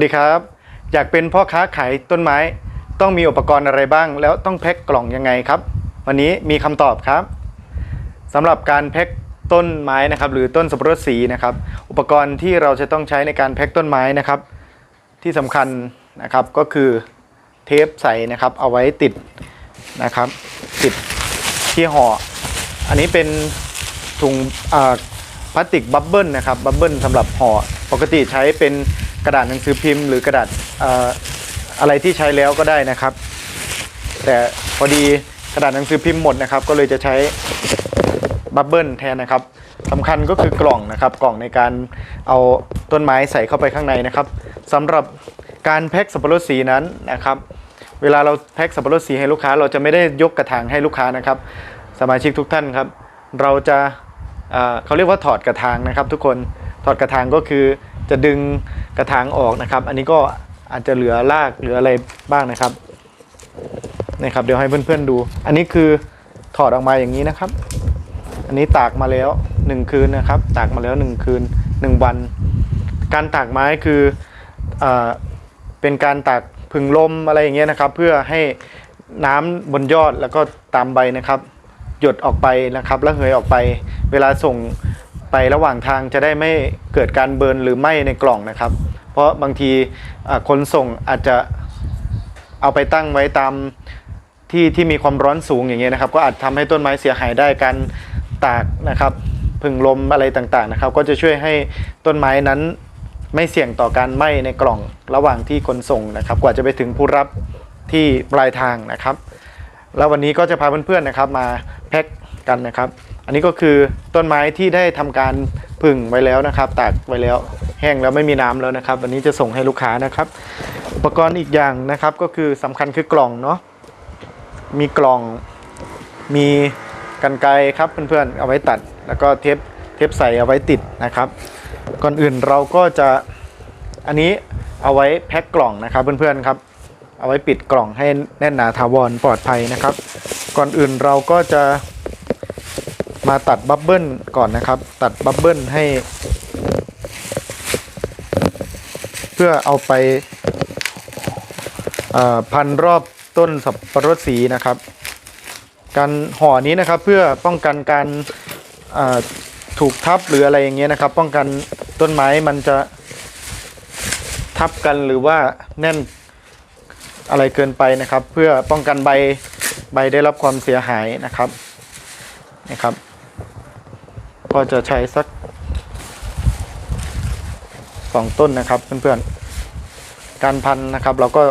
สวัสดีครับ อยากเป็นพ่อค้าขายต้นไม้ ต้องมีอุปกรณ์อะไรบ้าง แล้วต้องแพ็คกล่องยังไงครับ วันนี้มีคำตอบครับสำหรับการแพ็คต้นไม้นะครับหรือต้นสับปะรดสีนะครับ อุปกรณ์ที่เราจะต้องใช้ในการแพ็คต้นไม้นะครับ ที่สำคัญนะครับก็คือเทปใสนะครับเอาไว้ติดนะครับ ติดที่ห่ออันนี้เป็นถุงพลาสติกบับเบิลนะครับบับเบิลสำหรับห่อปกติใช้เป็น กระดาษหนังสือพิมพ์หรือกระดาษอะไรที่ใช้แล้วก็ได้นะครับ แต่พอดีกระดาษหนังสือพิมพ์หมดนะครับ ก็เลยจะใช้บับเบิลแทนนะครับสำคัญก็คือกล่องนะครับ กล่องในการเอาต้นไม้ใส่เข้าไปข้างในนะครับสำหรับการแพ็คสับปะรดสีนั้นนะครับ เวลาเราแพ็คสับปะรดสีให้ลูกค้า เราจะไม่ได้ยกกระถางให้ลูกค้านะครับ สมาชิกทุกท่านครับ เราจะเอ่อเขาเรียกว่าถอดกระถางนะครับ ทุกคนถอดกระถางก็คือ จะดึงกระถางออกนะครับ อันนี้ก็อาจจะเหลือรากเหลืออะไรบ้างนะครับนี่ครับเดี๋ยวให้เพื่อนๆดู อันนี้คือถอดออกมาอย่างนี้นะครับ อันนี้ตากมาแล้วหนึ่งคืนนะครับ ตากมาแล้วหนึ่งคืนหนึ่งวัน การตากไม้คือเอเป็นการตากผึ่งลมอะไรอย่างเงี้ยนะครับ เพื่อให้น้ำบนยอดแล้วก็ตามใบนะครับ หยดออกไปนะครับแล้วเหยออกไป เวลาส่ง ไประหว่างทางจะได้ไม่เกิดการเบิร์นหรือไหม้ในกล่องนะครับ เพราะบางทีคนส่งอาจจะเอาไปตั้งไว้ตามที่ที่มีความร้อนสูงอย่างเงี้ยนะครับ ก็อาจทำให้ต้นไม้เสียหายได้การตากนะครับผึ่งลมอะไรต่างๆนะครับ ก็จะช่วยให้ต้นไม้นั้นไม่เสี่ยงต่อการไหม้ในกล่องระหว่างที่คนส่งนะครับ กว่าจะไปถึงผู้รับที่ปลายทางนะครับ แล้ววันนี้ก็จะพาเพื่อนๆนะครับมาแพ็คกันนะครับ อันนี้ก็คือต้นไม้ที่ได้ทำการผึ่งไว้แล้วนะครับ ตากไว้แล้วแห้งแล้วไม่มีน้ำแล้วนะครับ วันนี้จะส่งให้ลูกค้านะครับ อุปกรณ์อีกอย่างนะครับก็คือสำคัญคือกล่องเนาะมีกล่องมีกันไกรครับเพื่อนๆเอาไว้ตัด แล้วก็เทปเทปใส่เอาไว้ติดนะครับ ก่อนอื่นเราก็จะอันนี้เอาไว้แพ็คกล่องนะครับเพื่อนๆครับ เอาไว้ปิดกล่องให้แน่นหนาถาวรปลอดภัยนะครับ ก่อนอื่นเราก็จะ มาตัดบับเบิลก่อนนะครับ ตัดบับเบิลให้ เพื่อเอาไปพันรอบต้นสับปะรดสีนะครับ การห่อนี้นะครับเพื่อป้องกันการถูกทับหรืออะไรอย่างเงี้ยนะครับ ป้องกันต้นไม้มันจะทับกันหรือว่าแน่นอะไรเกินไปนะครับ เพื่อป้องกันใบใบได้รับความเสียหายนะครับนะครับ ก็จะใช้สักสองต้นนะครับเพื่อนๆการพันนะครับ เราก็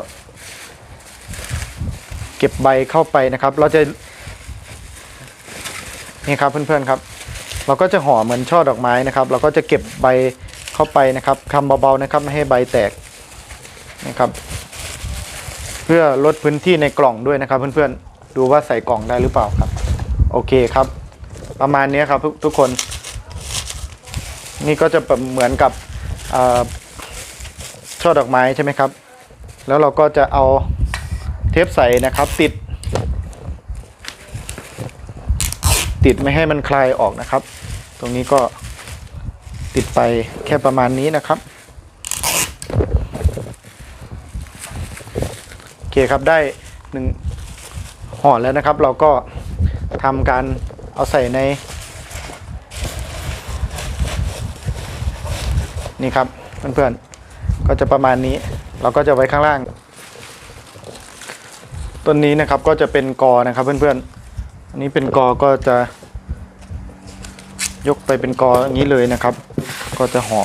เก็บใบเข้าไปนะครับ เราจะนี่ครับเพื่อนๆครับ เราก็จะห่อเหมือนช่อดอกไม้นะครับ เราก็จะเก็บใบเข้าไปนะครับคำเบาๆนะครับไม่ให้ใบแตกนะครับ เพื่อลดพื้นที่ในกล่องด้วยนะครับ เพื่อนๆดูว่าใส่กล่องได้หรือเปล่าครับ โอเคครับ ประมาณนี้ครับทุกทุกคน นี่ก็จะแบบเหมือนกับเอ่อช่อดอกไม้ใช่ไหมครับ แล้วเราก็จะเอาเทปใสนะครับ ติด ติดไม่ให้มันคลายออกนะครับ ตรงนี้ก็ติดไปแค่ประมาณนี้นะครับโอเคครับได้หนึ่งห่อแล้วนะครับ เราก็ทำการ เอาใส่ใน นี่ครับเพื่อนๆก็จะประมาณนี้ เราก็จะไว้ข้างล่าง ต้นนี้นะครับก็จะเป็นกอนะครับเพื่อนๆอันนี้เป็นกอก็จะ ยกไปเป็นกออย่างนี้เลยนะครับ ก็จะห่อ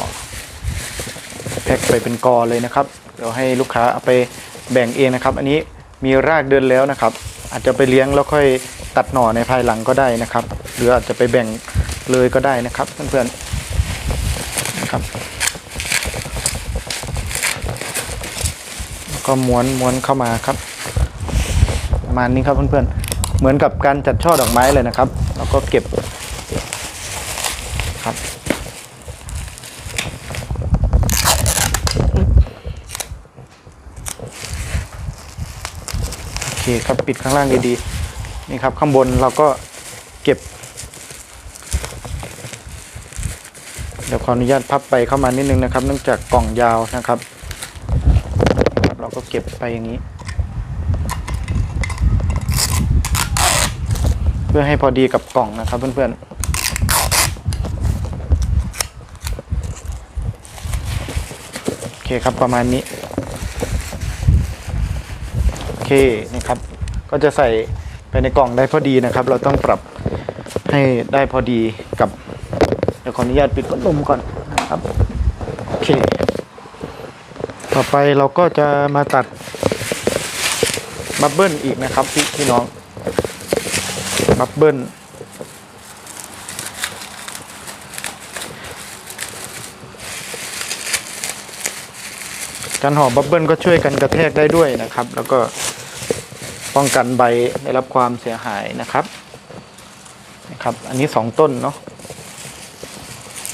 แพ็คไปเป็นกอเลยนะครับ เดี๋ยวให้ลูกค้าเอาไปแบ่งเองนะครับ อันนี้มีรากเดินแล้วนะครับ อาจจะไปเลี้ยงแล้วค่อย ตัดหน่อในภายหลังก็ได้นะครับ หรืออาจจะไปแบ่งเลยก็ได้นะครับเพื่อนๆนะครับ ก็ม้วนม้วนเข้ามาครับประมาณนี้ครับเพื่อนๆเหมือนกับการจัดช่อดอกไม้เลยนะครับ แล้วก็เก็บครับโอเคครับปิดข้างล่างดีๆ นี่ครับข้างบนเราก็เก็บ เดี๋ยวขออนุญาตพับไปเข้ามานิดนึงนะครับ เนื่องจากกล่องยาวนะครับ เราก็เก็บไปอย่างนี้ เพื่อให้พอดีกับกล่องนะครับเพื่อนๆโอเคครับประมาณนี้ โอเคนี่ครับ ก็จะใส่ ไปในกล่องได้พอดีนะครับ เราต้องปรับให้ได้พอดีกับเดี๋ยวขออนุญาตปิดพัดลมก่อนนะครับโอเค ต่อไปเราก็จะมาตัดบับเบิ้ลอีกนะครับพี่พี่น้องบับเบิ้ลการห่อบับเบิ้ลก็ช่วยกันกระแทกได้ด้วยนะครับ แล้วก็ ป้องกันใบได้รับความเสียหายนะครับนะครับ อันนี้สองต้นเนาะ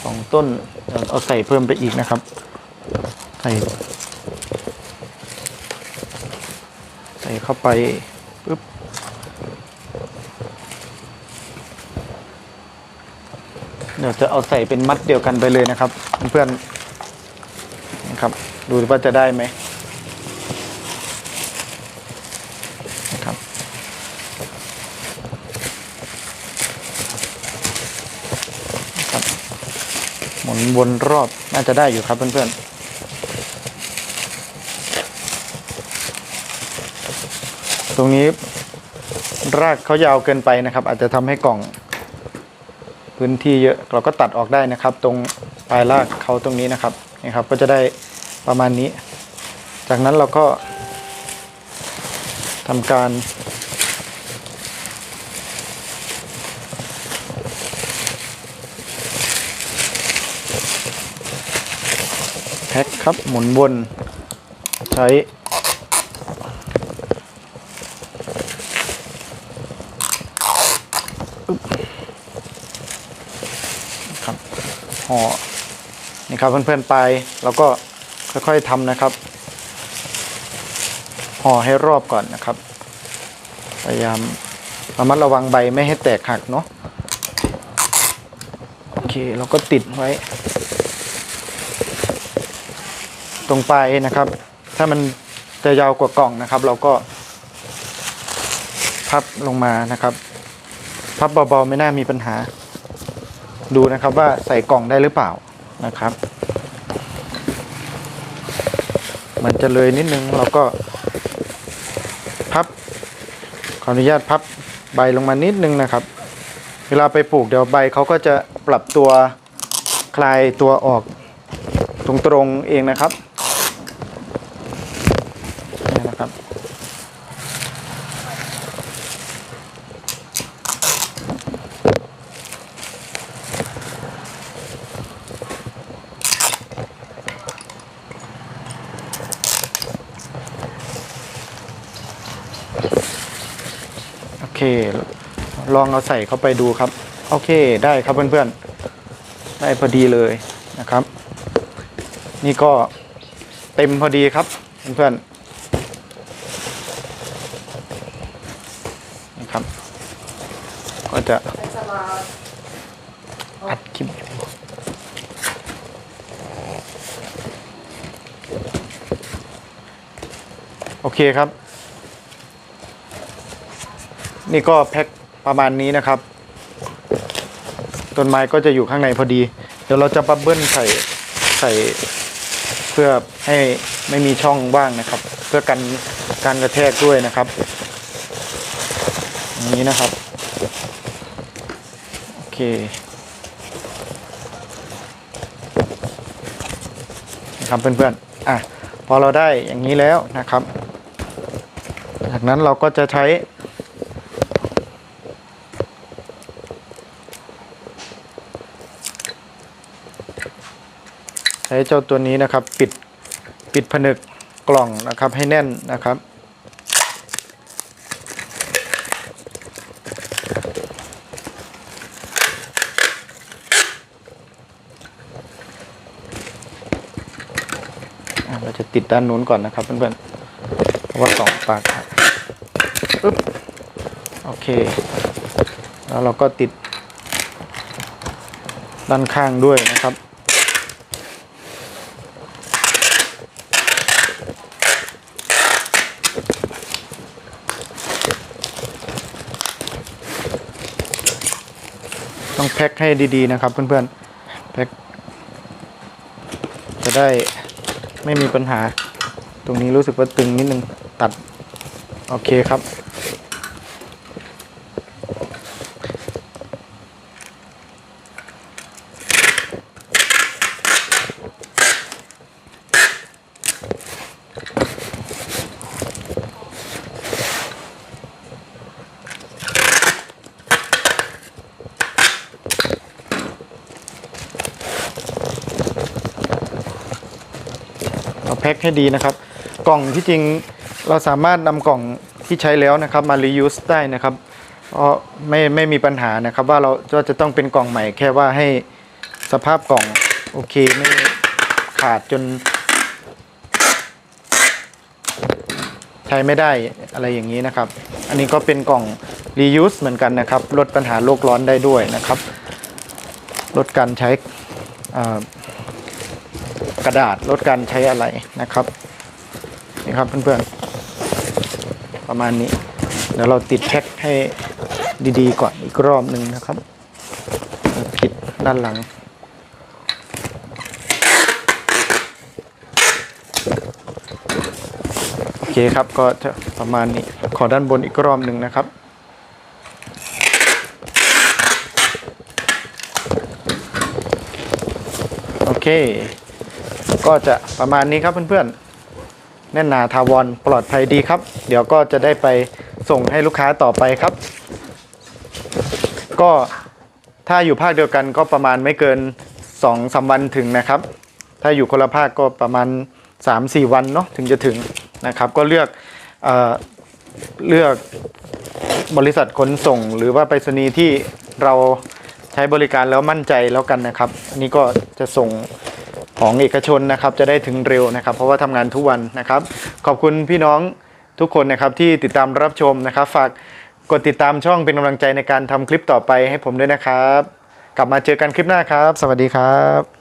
สองต้นเอาใส่เพิ่มไปอีกนะครับใส่ใส่เข้าไปปึ๊บเดี๋ยวจะเอาใส่เป็นมัดเดียวกันไปเลยนะครับ เพื่อนๆนะครับ ดูว่าจะได้ไหมนะครับนะครับหมุน วนรอบน่าจะได้อยู่ครับเพื่อนๆตรงนี้รากเขายาวเกินไปนะครับ อาจจะทำให้กล่องพื้นที่เยอะเราก็ตัดออกได้นะครับ ตรงปลายรากเขาตรงนี้นะครับนี่ครับ ก็จะได้ประมาณนี้ จากนั้นเราก็ทำการ แพ็คครับหมุนวนใช้ครับห่อนี่ครับเพื่อนๆไปเราก็ค่อยๆทำนะครับห่อให้รอบก่อนนะครับ พยายามระมัดระวังใบไม่ให้แตกหักเนาะโอเคเราก็ติดไว้ ตรงปลายนะครับ ถ้ามันจะยาวกว่ากล่องนะครับ เราก็ พับลงมานะครับ พับเบาๆไม่น่ามีปัญหา ดูนะครับว่าใส่กล่องได้หรือเปล่านะครับ มันจะเลยนิดนึงเราก็พับขออนุญาตพับใบลงมานิดนึงนะครับ เวลาไปปลูกเดี๋ยวใบเขาก็จะปรับตัวคลายตัวออกตรงๆเองนะครับนี่นะครับ โอ เค ลองเอาใส่เข้าไปดูครับ โอเคได้ครับเพื่อนๆ ได้พอดีเลยนะครับ นี่ก็เต็มพอดีครับเพื่อนๆนี่ครับ ก็จะอัดคลิปโอเคครับ นี่ก็แพ็คประมาณนี้นะครับ ต้นไม้ก็จะอยู่ข้างในพอดี เดี๋ยวเราจะบับเบิ้ลใส่ใส่เพื่อให้ไม่มีช่องว่างนะครับ เพื่อกันการกระแทกด้วยนะครับอย่างนี้นะครับโอเคนะครับเพื่อนๆอะพอเราได้อย่างนี้แล้วนะครับ จากนั้นเราก็จะใช้ ช้เจ้าตัวนี้นะครับปิดปิดผนึกกล่องนะครับให้แน่นนะครับ เราจะติดด้านนู้นก่อนนะครับเพื่อนๆเพราะว่าสองปากครับปึ๊บโอเค แล้วเราก็ติดด้านข้างด้วยนะครับ โพ็คให้ดีๆนะครับเพื่อนๆแพ็คจะได้ไม่มีปัญหา ตรงนี้รู้สึกว่าตึงนิดนึงตัด โอเคครับ พ็คให้ดีนะครับ กล่องที่จริงเราสามารถนำกล่องที่ใช้แล้วนะครับมา reuse ได้นะครับเพราะไม่ไม่มีปัญหานะครับ ว่าเราก็จะต้องเป็นกล่องใหม่แค่ว่าให้สภาพกล่องโอเคไม่ขาดจน ใช้ไม่ได้อะไรอย่างนี้นะครับ อันนี้ก็เป็นกล่อง reuse เหมือนกันนะครับ ลดปัญหาโลกร้อนได้ด้วยนะครับ ลดการใช้ กระดาษลดการใช้อะไรนะครับนี่ครับเพื่อนๆประมาณนี้เดี๋ยวเราติดแพ็คให้ดีๆก่อนอีกรอบหนึ่งนะครับผิดด้านหลังโอเคครับก็จะประมาณนี้ขอด้านบนอีกรอบหนึ่งนะครับโอเค ก็จะประมาณนี้ครับเพื่อนๆแน่นหนาทาวรปลอดภัยดีครับ เดี๋ยวก็จะได้ไปส่งให้ลูกค้าต่อไปครับ ก็ถ้าอยู่ภาคเดียวกันก็ประมาณไม่เกิน2อสวันถึงนะครับ ถ้าอยู่คนละภาคก็ประมาณ 3-4 วันเนาะถึงจะถึงนะครับ ก็เลือกเอเลือกบริษัทขนส่ง หรือว่าไปรษณีย์ที่เราใช้บริการแล้วมั่นใจแล้วกันนะครับอันนี้ก็จะส่ง ของเอกชนนะครับจะได้ถึงเร็วนะครับ เพราะว่าทำงานทุกวันนะครับ ขอบคุณพี่น้องทุกคนนะครับที่ติดตามรับชมนะครับ ฝากกดติดตามช่องเป็นกำลังใจในการทำคลิปต่อไปให้ผมด้วยนะครับ กลับมาเจอกันคลิปหน้าครับ สวัสดีครับ